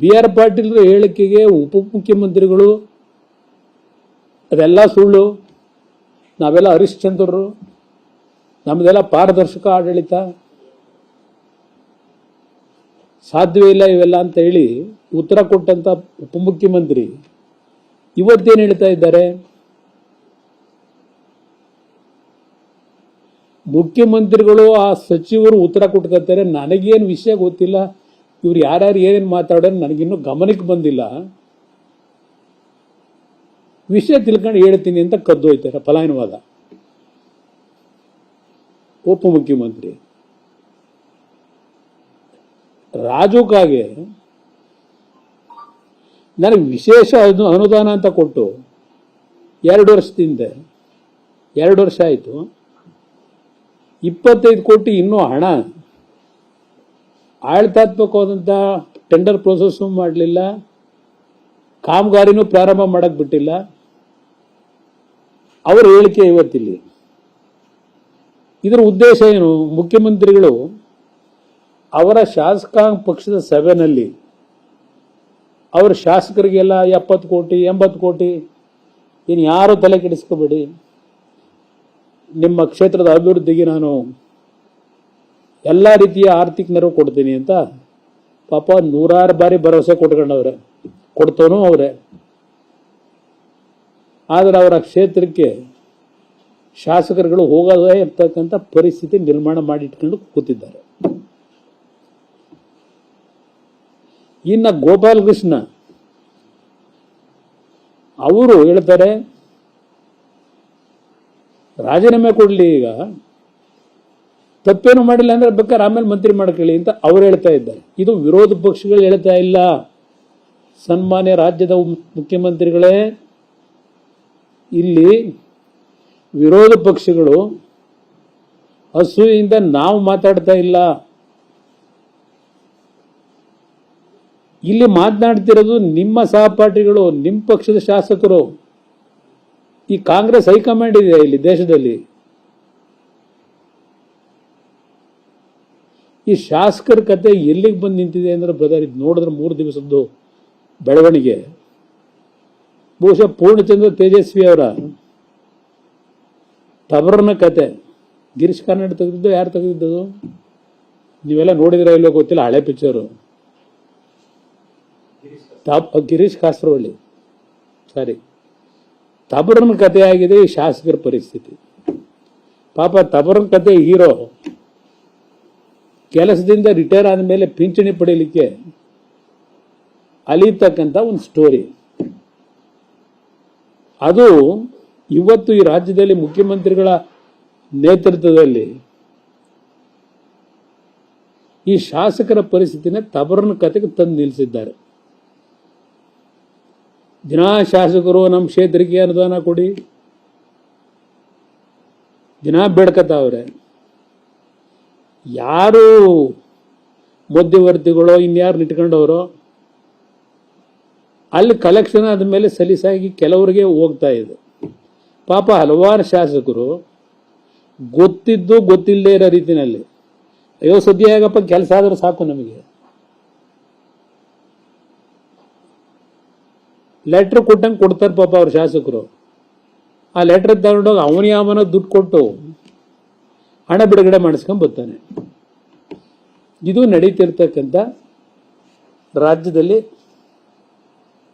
B R Patil ಹೇಳಿಕೆಗೆ ಉಪಮುಖ್ಯಮಂತ್ರಿಗಳು, ಅದೆಲ್ಲ ಸುಳ್ಳು. ನಾವೆಲ್ಲ ಹರಿಶ್ಚಂದ್ರರು ನಮ್ಮದೆಲ್ಲ ಪಾರದರ್ಶಕ ಆಡಳಿತ. ಸಾಧ್ಯವೇ ಇಲ್ಲ ಇವೆಲ್ಲ ಅಂತ ಹೇಳಿ ಉತ್ತರ ಕೊಟ್ಟಂಥ ಉಪಮುಖ್ಯಮಂತ್ರಿ ಇವತ್ತೇನು ಹೇಳ್ತಾ ಇದ್ದಾರೆ? ಮುಖ್ಯಮಂತ್ರಿಗಳು ಆ ಸಚಿವರು ಉತ್ತರ ಕೊಟ್ಟಿರ್ತಾರೆ ನನಗೇನು ವಿಷಯ ಗೊತ್ತಿಲ್ಲ. ಇವ್ರು ಯಾರ್ಯಾರು ಏನೇನು ಮಾತಾಡೋದು ನನಗಿನ್ನೂ ಗಮನಕ್ಕೆ ಬಂದಿಲ್ಲ. ವಿಷಯ ತಿಳ್ಕೊಂಡು ಹೇಳ್ತೀನಿ ಅಂತ ಕದ್ದೋಯ್ತಾರೆ ಫಲಾನುವಾದ ಉಪಮುಖ್ಯಮಂತ್ರಿ ರಾಜುಕಾಗೆ ನನಗೆ ವಿಶೇಷ ಅನು- ಅನುದಾನ ಅಂತ ಕೊಟ್ಟು ಎರಡು ವರ್ಷದಿಂದ ಎರಡು ವರ್ಷ ಆಯಿತು. ಇಪ್ಪತ್ತೈದು ಕೋಟಿ ಇನ್ನೂ ಹಣ ಆಡಳಿತಾತ್ಮಕವಾದಂಥ ಟೆಂಡರ್ ಪ್ರೊಸೆಸ್ಸು ಮಾಡಲಿಲ್ಲ. ಕಾಮಗಾರಿನೂ ಪ್ರಾರಂಭ ಮಾಡೋಕ್ಕೆ ಬಿಟ್ಟಿಲ್ಲ. ಅವರ ಹೇಳಿಕೆ ಇವತ್ತಿಲ್ಲಿ. ಇದರ ಉದ್ದೇಶ ಏನು? ಮುಖ್ಯಮಂತ್ರಿಗಳು ಅವರ ಶಾಸಕಾಂಗ ಪಕ್ಷದ ಸಭೆಯಲ್ಲಿ ಅವರ ಶಾಸಕರಿಗೆಲ್ಲ ಎಪ್ಪತ್ತು ಕೋಟಿ, ಎಂಬತ್ತು ಕೋಟಿ ಇನ್ನು ಯಾರು ತಲೆ ಕೆಡಿಸ್ಕೋಬೇಡಿ? ನಿಮ್ಮ ಕ್ಷೇತ್ರದ ಅಭಿವೃದ್ಧಿಗೆ ನಾನು ಎಲ್ಲ ರೀತಿಯ ಆರ್ಥಿಕ ನೆರವು ಕೊಡ್ತೀನಿ ಅಂತ ಪಾಪ ನೂರಾರು ಬಾರಿ ಭರವಸೆ ಕೊಟ್ಕೊಂಡವ್ರೆ. ಕೊಡ್ತೋನು ಅವರೇ. ಆದರೆ ಅವರ ಕ್ಷೇತ್ರಕ್ಕೆ ಶಾಸಕರುಗಳು ಹೋಗದೇ ಇರ್ತಕ್ಕಂಥ ಪರಿಸ್ಥಿತಿ ನಿರ್ಮಾಣ ಮಾಡಿಟ್ಕೊಂಡು ಕೂತಿದ್ದಾರೆ. ಇನ್ನ ಗೋಪಾಲಕೃಷ್ಣ ಅವರು ಹೇಳ್ತಾರೆ, ರಾಜೀನಾಮೆ ಕೊಡಲಿ ಈಗ. ತಪ್ಪೇನು ಮಾಡಿಲ್ಲ ಅಂದ್ರೆ ಬೇಕಾದ್ರೆ ಆಮೇಲೆ ಮಂತ್ರಿ ಮಾಡ್ಕೊಳ್ಳಿ ಅಂತ ಅವ್ರು ಹೇಳ್ತಾ ಇದ್ದಾರೆ. ಇದು ವಿರೋಧ ಪಕ್ಷಗಳು ಹೇಳ್ತಾ ಇಲ್ಲ. ಸನ್ಮಾನ್ಯ ರಾಜ್ಯದ ಮುಖ್ಯಮಂತ್ರಿಗಳೇ, ಇಲ್ಲಿ ವಿರೋಧ ಪಕ್ಷಗಳು ಹಸುವಿಂದ ನಾವು ಮಾತಾಡ್ತಾ ಇಲ್ಲ. ಇಲ್ಲಿ ಮಾತನಾಡ್ತಿರೋದು ನಿಮ್ಮ ಸಹಪಾಠಿಗಳು, ನಿಮ್ಮ ಪಕ್ಷದ ಶಾಸಕರು. ಈ ಕಾಂಗ್ರೆಸ್ ಹೈಕಮಾಂಡ್ ಇದೆ ಇಲ್ಲಿ ದೇಶದಲ್ಲಿ. ಈ ಶಾಸಕರ ಕತೆ ಎಲ್ಲಿಗೆ ಬಂದು ನಿಂತಿದೆ ಅಂದ್ರೆ ಬ್ರದರ್ ಇದು ನೋಡಿದ್ರೆ ಮೂರು ದಿವಸದ್ದು ಬೆಳವಣಿಗೆ. ಬಹುಶಃ ಪೂರ್ಣಚಂದ್ರ ತೇಜಸ್ವಿ ಅವರ ತಬರನ ಕತೆ. ಗಿರೀಶ್ ಕಾರ್ನಾಡ್ ತೆಗೆದಿದ್ದು, ಯಾರು ತೆಗೆದಿದ್ದು ನೀವೆಲ್ಲ ನೋಡಿದ್ರೆ ಇಲ್ಲೋ ಗೊತ್ತಿಲ್ಲ, ಹಳೆ ಪಿಕ್ಚರು ಗಿರೀಶ್ ಕಾಸರವಳ್ಳಿ. ಸಾರಿ. ತಬರನ ಆಗಿದೆ ಈ ಶಾಸಕರ ಪರಿಸ್ಥಿತಿ. ಪಾಪ ತಬರನ ಕತೆ ಹೀರೋ ಕೆಲಸದಿಂದ ರಿಟೈರ್ ಆದಮೇಲೆ ಪಿಂಚಣಿ ಪಡೀಲಿಕ್ಕೆ ಅಲಿತಕ್ಕಂಥ ಒಂದು ಸ್ಟೋರಿ ಅದು ಇವತ್ತು ಈ ರಾಜ್ಯದಲ್ಲಿ ಮುಖ್ಯಮಂತ್ರಿಗಳ ನೇತೃತ್ವದಲ್ಲಿ ಈ ಶಾಸಕರ ಪರಿಸ್ಥಿತಿನ ತಬರನ ಕತೆಗೆ ತಂದು ನಿಲ್ಲಿಸಿದ್ದಾರೆ. ದಿನಾ ಶಾಸಕರು ನಮ್ಮ ಕ್ಷೇತ್ರಕ್ಕೆ ಅನುದಾನ ಕೊಡಿ. ದಿನ ಬೇಡ್ಕತಾವ್ರೆ. ಯಾರು ಮಧ್ಯವರ್ತಿಗಳು, ಇನ್ಯಾರು ನಿಟ್ಕೊಂಡವರು ಅಲ್ಲಿ ಕಲೆಕ್ಷನ್ ಆದಮೇಲೆ ಸಲೀಸಾಗಿ ಕೆಲವರಿಗೆ ಹೋಗ್ತಾ ಇದೆ. ಪಾಪ ಹಲವಾರು ಶಾಸಕರು ಗೊತ್ತಿದ್ದು ಗೊತ್ತಿಲ್ಲದೆ ಇರೋ ರೀತಿಯಲ್ಲಿ, ಅಯ್ಯೋ ಸದ್ಯ ಹೇಗಪ್ಪ, ಕೆಲಸ ಆದ್ರೆ ಸಾಕು ನಮಗೆ. ಲೆಟ್ರ್ ಕೊಟ್ಟಂಗೆ ಕೊಡ್ತಾರೆ ಪಾಪ ಅವ್ರ ಶಾಸಕರು. ಆ ಲೆಟ್ರ್ ತಗೊಂಡೋಗಿ ಅವನ ಯಾವನ ದುಡ್ಡು ಕೊಟ್ಟು ಹಣ ಬಿಡುಗಡೆ ಮಾಡಿಸ್ಕೊಂಡು ಬರ್ತಾನೆ. ಇದು ನಡೀತಿರ್ತಕ್ಕಂಥ ರಾಜ್ಯದಲ್ಲಿ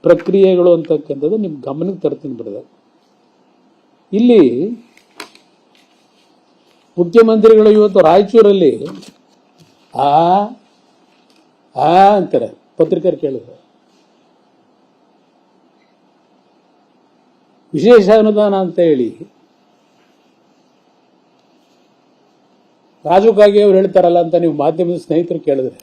ಪ್ರಕ್ರಿಯೆಗಳು ಅಂತಕ್ಕಂಥದ್ದು ನಿಮ್ಮ ಗಮನಕ್ಕೆ ತರ್ತೀನಿ ಬ್ರದರ್. ಇಲ್ಲಿ ಮುಖ್ಯಮಂತ್ರಿಗಳು ಇವತ್ತು ರಾಯಚೂರಲ್ಲಿ ಆ ಆ ಅಂತಾರೆ, ಪತ್ರಿಕರು ಕೇಳಿದ್ರು. ವಿಶೇಷ ಅನುದಾನ ಅಂತ ಹೇಳಿ ರಾಜು ಕಾಗೆ ಅವ್ರು ಹೇಳ್ತಾರಲ್ಲ ಅಂತ ನೀವು ಮಾಧ್ಯಮದ ಸ್ನೇಹಿತರು ಕೇಳಿದ್ರೆ.